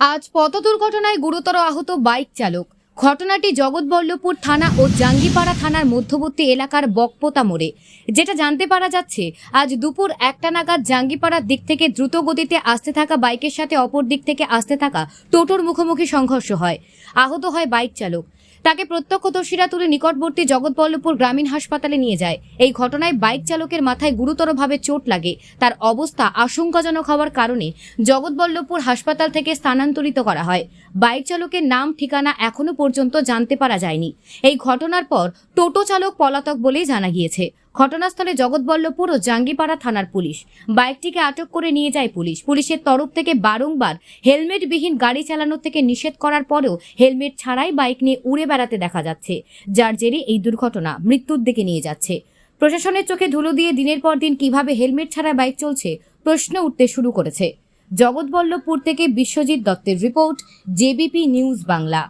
আজ পথ দুর্ঘটনায় গুরুতর আহত বাইক চালক। ঘটনাটি জগৎবল্লভপুর থানা ও জাঙ্গিপাড়া থানার মধ্যবর্তী এলাকার বকপোতা মোড়ে। যেটা জানতে পারা যাচ্ছে, আজ দুপুর একটা নাগাদ জাঙ্গিপাড়ার দিক থেকে দ্রুত গতিতে আসতে থাকা বাইকের সাথে অপর দিক থেকে আসতে থাকা টোটোর মুখোমুখি সংঘর্ষ হয়। আহত হয় বাইক চালক। তাকে প্রত্যক্ষদর্শীরা তুলে নিকটবর্তী জগৎবল্লভপুর গ্রামীণ হাসপাতালে নিয়ে যায়। এই ঘটনায় বাইক চালকের মাথায় গুরুতরভাবে চোট লাগে। তার অবস্থা আশঙ্কাজনক হওয়ার কারণে জগৎবল্লভপুর হাসপাতাল থেকে স্থানান্তরিত করা হয়। বাইক চালকের নাম, ঠিকানা এখনও পর্যন্ত জানতে পারা যায়নি। এই ঘটনার পর টোটো চালক পলাতক বলেই জানা গিয়েছে। ঘটনাস্থলে জগৎবল্লভপুর ও জাঙ্গিপাড়া থানার পুলিশ। বাইকটিকে আটক করে নিয়ে যায় পুলিশ। পুলিশের তরফ থেকে বারংবার হেলমেটবিহীন গাড়ি চালানোর থেকে নিষেধ করার পরেও হেলমেট ছাড়াই বাইক নিয়ে উড়ে বেড়াতে দেখা যাচ্ছে। যার জেরে এই দুর্ঘটনা মৃত্যুর দিকে নিয়ে যাচ্ছে। প্রশাসনের চোখে ধুলো দিয়ে দিনের পর দিন কীভাবে হেলমেট ছাড়া বাইক চলছে প্রশ্ন উঠতে শুরু করেছে। জগৎবল্লভপুর থেকে বিশ্বজিৎ দত্তের রিপোর্ট জেবিপি নিউজ বাংলা।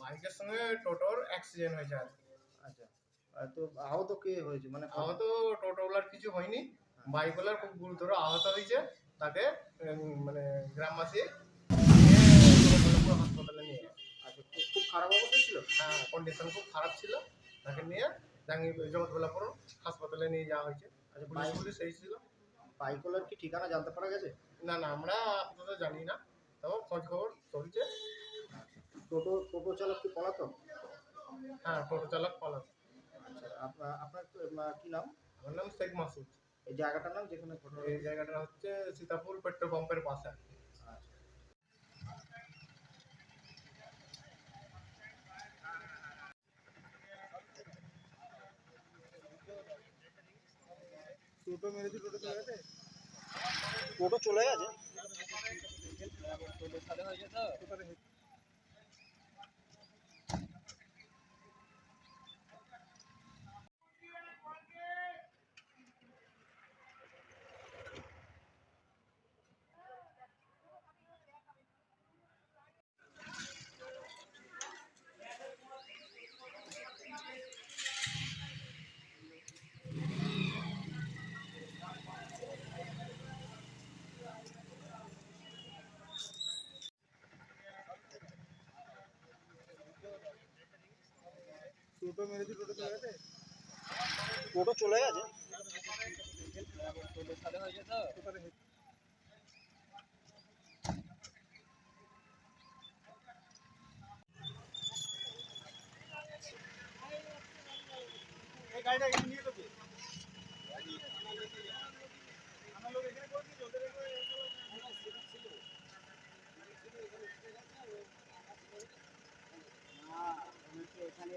বাইকের সঙ্গে টোটোর অ্যাক্সিডেন্ট হয়েছে আর কি। আচ্ছা। তো আহত কে হয়েছে? মানে আহত টোটোওয়ালার কিছু হয়নি। বাইকওয়ালার খুব গুরুতর আহত হয়েছে। তাকে মানে গ্রামবাসী হাসপাতালে নিয়ে। আচ্ছা খুব- খারাপ অবস্থা ছিল? হ্যাঁ কন্ডিশন খুব খারাপ ছিল। তাকে নিয়ে জাঙ্গি জগৎবল্লভপুর হাসপাতালে নিয়ে যাওয়া হয়েছে। আচ্ছা পুলিশ পুলিশ এসেছিল বাইকওয়ালার কি ঠিকানা জানতে পারা গেছে? না না আমরা আপাতত জানি না। তবে খোঁজ খবর চলছে। টোটো টোটো চালক কি পলাতক? হ্যাঁ টোটো চালক আচ্ছা আপনার আপনার তো, আহ, কি নাম? আমার নাম শেখ মাসুদ। এই জায়গাটার নাম যেখানে ঘটনা এই জায়গাটা হচ্ছে সীতাপুর পেট্রোল পাম্পের পাশে। আর কি। আচ্ছা টোটো মেরেছে টোটো চলে গেছে? টোটো চলে গেছে? টোটো মেরেছে টোটো চলে গেছে টোটো চলে গেছে। গাড়িটা এখানে নিয়ে যাবে আমার লোক এখানে করে দিয়েছে ওদের এখানে